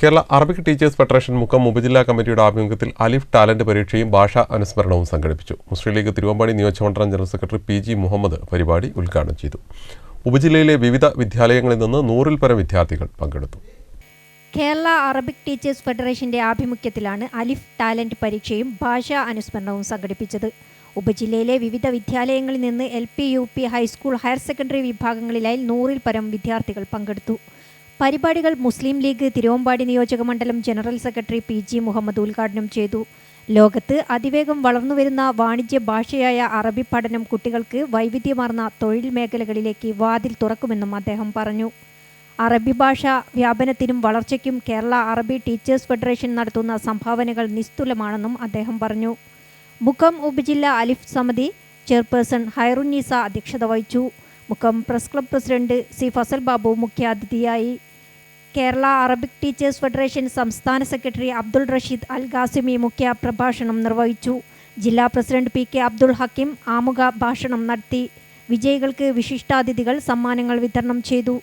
Kerala Arabic teachers federation മുഖം ഉപജില്ലാ കമ്മിറ്റിയുടെ ആഭിമുഖ്യത്തിൽ അലിഫ് ടാലന്റ് പരീക്ഷയും ഭാഷാ അനുസ്മരണവും സംഘടിപ്പിച്ചു. മുസ്ലിം ലീഗ് തിരുവമ്പാടി നിയോജകമണ്ഡലം general secretary P G Muhammad പരിപാടി ഉദ്ഘാടനം ചെയ്തു. ഉപജില്ലയിലെ വിവിധ വിദ്യാലയങ്ങളിൽ നിന്ന് നൂറിൽ പരം വിദ്യാർത്ഥികൾ പങ്കെടുത്തു. കേരള അറബിക് ടീച്ചേഴ്സ് ഫെഡറേഷന്റെ ആഭിമുഖ്യത്തിലാണ് അലിഫ് ടാലന്റ് പരീക്ഷയും ഭാഷാ അനുസ്മരണവും സംഘടിപ്പിച്ചത്. ഉപജില്ലയിലെ വിവിധ വിദ്യാലയങ്ങളിൽ നിന്ന് L P U P high school higher secondary വിഭാഗങ്ങളിലായി നൂറിൽ പരം വിദ്യാർത്ഥികൾ പങ്കെടുത്തു. പരിപാടികൾ മുസ്ലിം ലീഗ് തിരുവമ്പാടി നിയോജക മണ്ഡലം general secretary P G Muhammad ഉദ്ഘാടനം ചെയ്തു. ലോകത്ത് അതിവേഗം വളർന്നുവരുന്ന വാണിജ്യ ഭാഷയായ അറബി പഠനം കുട്ടികൾക്ക് വൈവിധ്യമാർന്ന തൊഴിൽ മേഖലകളിലേക്ക് വാതിൽ തുറക്കുമെന്നും അദ്ദേഹം പറഞ്ഞു. അറബി ഭാഷ വ്യാപനത്തിനും വളർച്ചയ്ക്കും കേരള അറബി ടീച്ചേഴ്സ് ഫെഡറേഷൻ നടത്തുന്ന സംഭാവനകൾ നിസ്തുലമാണെന്നും അദ്ദേഹം പറഞ്ഞു. മുക്കം ഉപജില്ല അലിഫ് സമിതി ചെയർപേഴ്സൺ ഹൈറുന്നീസ അധ്യക്ഷത വഹിച്ചു. Mukkam press club president C Fasal Babu മുഖ്യാതിഥിയായി. കേരള അറബിക് ടീച്ചേഴ്സ് ഫെഡറേഷൻ സംസ്ഥാന സെക്രട്ടറി അബ്ദുൾ റഷീദ് അൽ ഖാസിമി മുഖ്യ പ്രഭാഷണം നിർവഹിച്ചു. ജില്ലാ president P K Abdul Hakkim ആമുഖ ഭാഷണം നടത്തി. വിജയികൾക്ക് വിശിഷ്ടാതിഥികൾ സമ്മാനങ്ങൾ വിതരണം ചെയ്തു.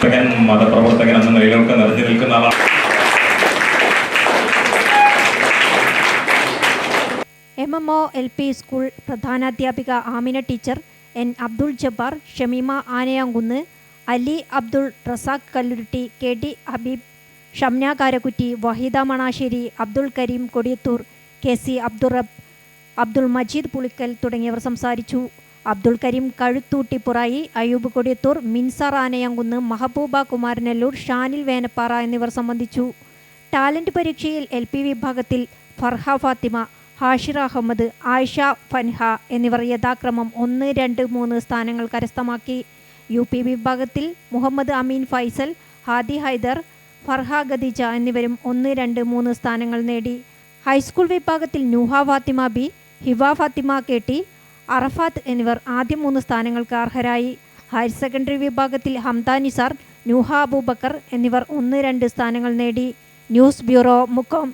പ്രവർത്തകൻ മതപ്രവർത്തകൻ എന്ന നിലയിലൊക്കെ നിറഞ്ഞു നിൽക്കുന്ന ആളാണ്. M M O L P school പ്രധാനാധ്യാപിക Amina teacher N Abdul Jabbar Shameema Anayamkunnu Ali Abdul Razak Kallurutti K D Habeeb Shamna Karakkutty Waheeda Manassery Abdul Kareem Kodiyathur K C Abdurabb Abdul Majeed Pulikkal തുടങ്ങിയവർ സംസാരിച്ചു. അബ്ദുൾ കരീം കഴുത്തൂട്ടിപ്പുറായി അയ്യൂബ് കൊടിയത്തൂർ മിൻസർ ആനയങ്കുന്ന് മഹബൂബ കുമാരനെല്ലൂർ ഷാനിൽ വേനപ്പാറ എന്നിവർ സംബന്ധിച്ചു. Talent പരീക്ഷയിൽ L P വിഭാഗത്തിൽ ഫർഹ ഫാത്തിമ ഹാഷിർ അഹമ്മദ് ആയിഷ ഫൻഹ എന്നിവർ യഥാക്രമം ഒന്ന് രണ്ട് മൂന്ന് സ്ഥാനങ്ങൾ കരസ്ഥമാക്കി. യു പി വിഭാഗത്തിൽ മുഹമ്മദ് അമീൻ ഫൈസൽ ഹാദി ഹൈദർ ഫർഹ ഖദീജ എന്നിവരും ഒന്ന് രണ്ട് മൂന്ന് സ്ഥാനങ്ങൾ നേടി. ഹൈസ്കൂൾ വിഭാഗത്തിൽ Nooha Fathima B Hiva Fathima K T Arafath എന്നിവർ ആദ്യ മൂന്ന് സ്ഥാനങ്ങൾക്ക് അർഹരായി. ഹയർ സെക്കൻഡറി വിഭാഗത്തിൽ ഹംദ നിസാർ നൂഹ അബൂബക്കർ എന്നിവർ ഒന്ന് രണ്ട് സ്ഥാനങ്ങൾ നേടി. News bureau Mukkam